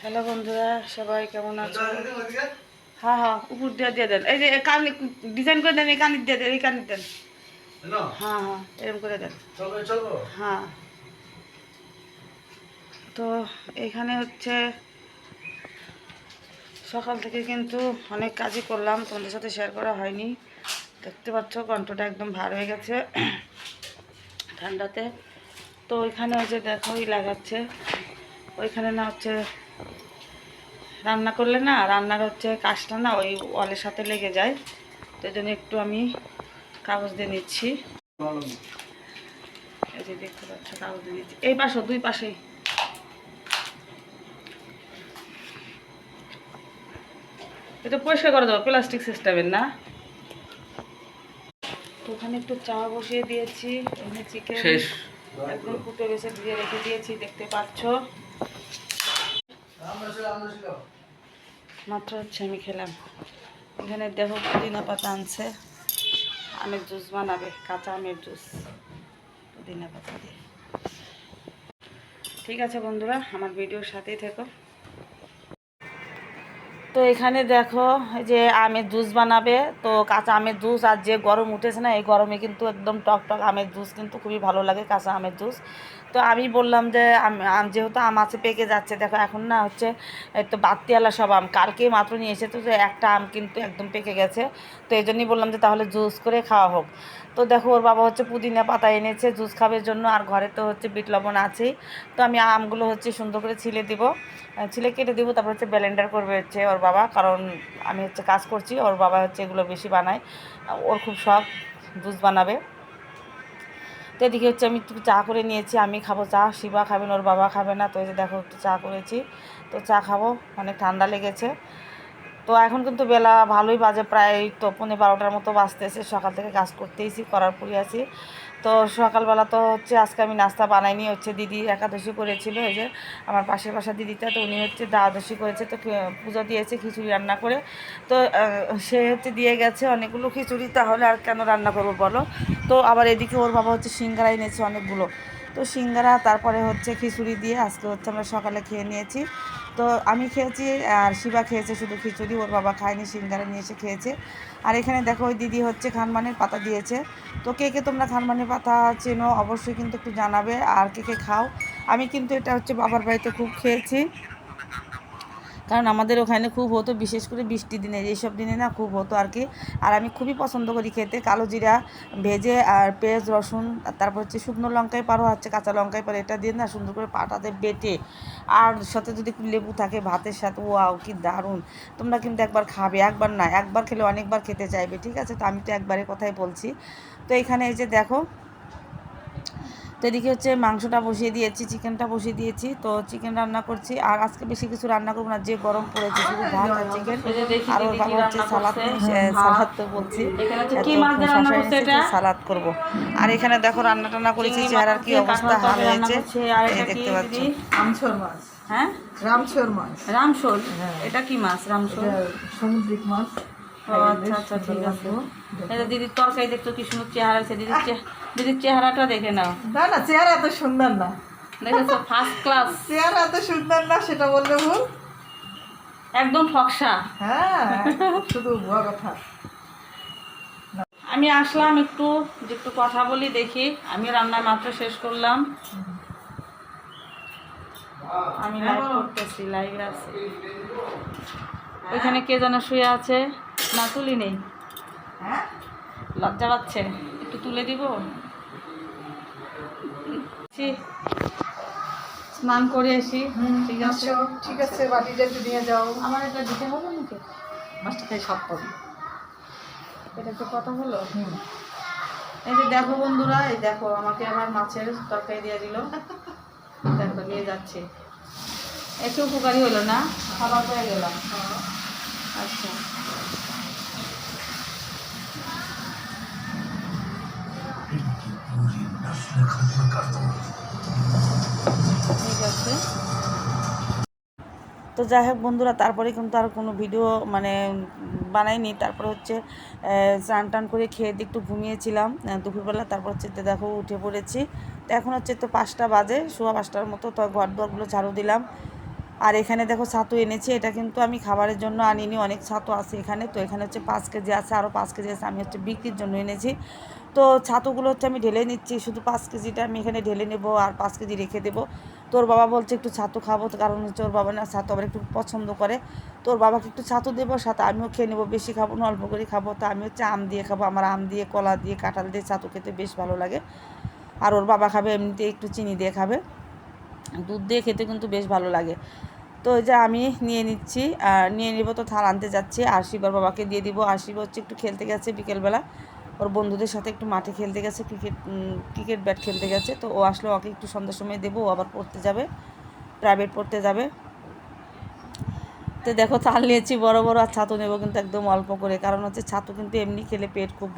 Hello বন্ধুরা সবাই কেমন আছো? হ্যাঁ হ্যাঁ উপর দিয়ে দিয়ে দেন। এই যে কান ডিজাইন করে দেন এই কানের দিয়ে দেন এই কানের দেন। হ্যাঁ হ্যাঁ এরকম করে দেন। হ্যাঁ। তো এখানে হচ্ছে সকাল থেকে কিন্তু অনেক কাজই করলাম তোমাদের সাথে শেয়ার করা হয়নি। দেখতে পাচ্ছ কণ্ঠটা একদম ভার হয়ে গেছে ঠান্ডাতে। তো ওইখানে হচ্ছে দেখো ওই লাগাচ্ছে। ওইখানে না হচ্ছে রান্না করলে না রান্নার হচ্ছে কাজটা না ওই ওয়ালের সাথে লেগে যায়। তো জন্য একটু আমি কাগজ দিয়ে নিচ্ছি। এই যে দেখতে পাচ্ছ কাগজ দিয়ে নিচ্ছি। এই পাশে দুই পাশেই। এটা পরিষ্কার করে দেবো প্লাস্টিক সিস্টেমের না। তো ওখানে একটু চা বসিয়ে দিয়েছি চিকেন শেষ। একদম ফুটে গেছে দিয়ে রেখে দিয়েছি দেখতে পাচ্ছ। মাত্র হচ্ছে আমি খেলাম। এখানে দেখো পুদিনা পাতা আনছে। আমের জুস বানাবে, কাঁচা আমের জুস। পুদিনা পাতা দিয়ে। ঠিক আছে বন্ধুরা, আমার ভিডিওর সাথেই থেকো। তো এখানে দেখো যে আমের জুস বানাবে। তো কাঁচা আমের জুস আর যে গরম উঠেছে না, এই গরমে কিন্তু একদম টক টক আমের জুস কিন্তু খুবই ভালো লাগে, কাঁচা আমের জুস। তো আমি বললাম যে আম- যেহেতু আম আছে, পেকে যাচ্ছে, দেখো এখন না হচ্ছে তো বাত্তিওয়ালা সব আম, কালকে মাত্র নিয়ে এসেছে তো একটা আম কিন্তু একদম পেকে গেছে। তো এই জন্যই বললাম যে তাহলে জুস করে খাওয়া হোক। তো দেখো ওর বাবা হচ্ছে পুদিনা পাতা এনেছে, জুস খাবের জন্য, আর ঘরে তো হচ্ছে বিট লবণ আছেই। তো আমি আমগুলো হচ্ছে সুন্দর করে ছিলে দিব, ছিলে কেটে দিব, তারপর হচ্ছে ব্লেন্ডার করবে হচ্ছে ওর বাবা, কারণ আমি হচ্ছে কাজ করছি, ওর বাবা হচ্ছে এগুলো বেশি বানায়, ওর খুব শখ, জুস বানাবে। তো এদিকে হচ্ছে আমি একটু চা করে নিয়েছি, আমি খাব চা, শিবা খাবেন, ওর বাবা খাবে না, তো এই যে দেখো একটু চা করেছি, তো চা খাব অনেক ঠান্ডা লেগেছে। তো এখন কিন্তু বেলা ভালোই বাজে, প্রায় তো পনেরো বারোটার মতো বাজতেছে, সকাল থেকে কাজ করতেইছি, করার পরই আছি। তো সকালবেলা তো হচ্ছে আজকে আমি নাস্তা বানাইনি, হচ্ছে দিদি একাদশী করেছিল, এই যে আমার পাশের বাসা দিদিটা, তো উনি হচ্ছে দ্বাদশী করেছে, তো পুজো দিয়েছে, খিচুড়ি রান্না করে। তো সে হচ্ছে দিয়ে গেছে অনেকগুলো খিচুড়ি, তাহলে আর কেন রান্না করব বলো? তো আবার এদিকে ওর বাবা হচ্ছে সিঙ্গারা এনেছে অনেকগুলো। তো সিঙ্গারা, তারপরে হচ্ছে খিচুড়ি দিয়ে আজকে হচ্ছে আমরা সকালে খেয়ে নিয়েছি। তো আমি খেয়েছি আর শিবা খেয়েছে শুধু খিচুড়ি, ওর বাবা খায়নি, সিঙ্গারা নিয়ে এসে খেয়েছে। আর এখানে দেখো, ওই দিদি হচ্ছে খানমানের পাতা দিয়েছে। তো কে কে তোমরা খানমানের পাতা চেনো অবশ্যই কিন্তু একটু জানাবে, আর কে কে খাও। আমি কিন্তু এটা হচ্ছে বাবার বাড়িতে খুব খেয়েছি। কারণ আমাদের ওখানে খুব হতো, বিশেষ করে বৃষ্টির দিনে এইসব দিনে না খুব হতো আর কি। আর আমি খুবই পছন্দ করি খেতে, কালো জিরা, ভেজে আর পেঁয়াজ, রসুন তারপর হচ্ছে শুকনো লঙ্কায় পারো হচ্ছে কাঁচা লঙ্কায় পারো, এটা দিয়ে না সুন্দর করে পাটাতে বেটে। আর সাথে যদি লেবু থাকে, ভাতের সাথে, ওয়াও, কি দারুণ! তোমরা কিন্তু একবার খাবে, একবার না, একবার খেলে অনেকবার খেতে চাইবে, ঠিক আছে? তো আমি তো একবারের কথাই বলছি। তো এখানে এই যে দেখো তো এদিকে হচ্ছে মাংসটা বসিয়ে দিয়েছি চিকেনটা বসিয়ে দিয়েছি। তো চিকেন রান্না করছি আর আজকে বেশি কিছু রান্না করব না যে গরম পড়েছে শুধু ভাত আর চিকেন আর ওর বাবা হচ্ছে সালাদ সালাদ তো বলছি। সালাদ করব। আর এখানে দেখো রান্না টান্না করেছি চেহারার কি অবস্থা হাল হয়েছে। করছে, আর এই এটা কি দেখতে পাচ্ছ। দিদি? রামছর মাছ। হ্যাঁ? রামছর মাছ। রামশোল হ্যাঁ। এটা কি মাছ রামশোল এটা সামুদ্রিক মাছ। আচ্ছা আচ্ছা ঠিক আছে। এটা দিদির তরকারি দেখছ কি সুন্দর চেহারা আছে দিদির দিদির চেহারাটা দেখে নাও। না না চেহারা এত সুন্দর না। দেখেছ ফার্স্ট ক্লাস চেহারা এত সুন্দর না সেটা বললে ভুল? একদম ফকসা। হ্যাঁ শুধু ভুয়া কথা। আমি আসলাম একটু যে একটু কথা বলি দেখি। আমি রান্না মাত্র শেষ করলাম। আমি লাইভ করতেছি লাইভ আছে। ওইখানে কে যেন শুয়ে আছে? না তুলি নেই। হ্যাঁ লজ্জা পাচ্ছে একটু তুলে দিব? স্নান করে আসি। ঠিক আছে? ঠিক আছে বাটিটা একটু নিয়ে যাও। আমার এটা দিতে হবে নাকি? মাছটা খাই সব পাবি এটা তো কথা হলো। হুম। এই যে দেখো বন্ধুরা এই দেখো আমাকে আবার মাছের তরকারি দিয়ে দিল। দেখো নিয়ে যাচ্ছে। একটু উপকারী হলো না? খাবার পেয়ে গেলাম। আচ্ছা। ঠিক আছে। তো যাই হোক বন্ধুরা, তারপরে কিন্তু আর কোনো ভিডিও মানে বানাইনি। তারপরে হচ্ছে স্নান টান করে খেয়ে দিয়ে একটু ঘুমিয়েছিলাম। দুপুরবেলা তারপর হচ্ছে তো দেখো উঠে পড়েছি। তো এখন হচ্ছে তো পাঁচটা বাজে, সোয়া পাঁচটার মতো। তো ঘর দোয়ারগুলো ঝাড়ু দিলাম। আর এখানে দেখো ছাতু এনেছি। এটা কিন্তু আমি খাবারের জন্য আনিনি। অনেক ছাতু আছে এখানে। তো এখানে হচ্ছে পাঁচ কেজি আছে আরও পাঁচ কেজি আছে। আমি হচ্ছে বিক্রির জন্য এনেছি। তো ছাতুগুলো হচ্ছে আমি ঢেলে নিচ্ছি, শুধু পাঁচ কেজিটা আমি এখানে ঢেলে নেব আর পাঁচ কেজি রেখে দেবো। তোর বাবা বলছে একটু ছাতু খাব কারণ হচ্ছে ওর বাবা না ছাতু আবার একটু পছন্দ করে। তোর বাবাকে একটু ছাতু দেবো, সাথে আমিও খেয়ে নেব, বেশি খাব না, অল্প করে খাব। তো আমি হচ্ছে আম দিয়ে খাব, আমার আম দিয়ে, কলা দিয়ে, কাঁঠাল দিয়ে ছাতু খেতে বেশ ভালো লাগে। আর ওর বাবা খাবে এমনিতে একটু চিনি দিয়ে খাবে। দুধ দিয়ে খেতে কিন্তু বেশ ভালো লাগে। তো যে আমি নিয়ে নিচ্ছি, আর নিয়ে নিব তো থাল আনতে যাচ্ছি আর শিবর বাবাকে দিয়ে দিব। শিব হচ্ছে একটু খেলতে গেছে বিকেলবেলা। ওর বন্ধুদের সাথে একটু মাঠে খেলতে গেছে ক্রিকেট ক্রিকেট ব্যাট খেলতে গেছে। তো ও আসলে ওকে একটু সন্ধ্যার সময় দেবো, ও আবার পড়তে যাবে প্রাইভেট পড়তে যাবে। তো দেখো, তাল নিয়েছি বড় বড় আর ছাতু নেব কিন্তু একদম অল্প করে, কারণ হচ্ছে ছাতু কিন্তু এমনি খেলে পেট খুব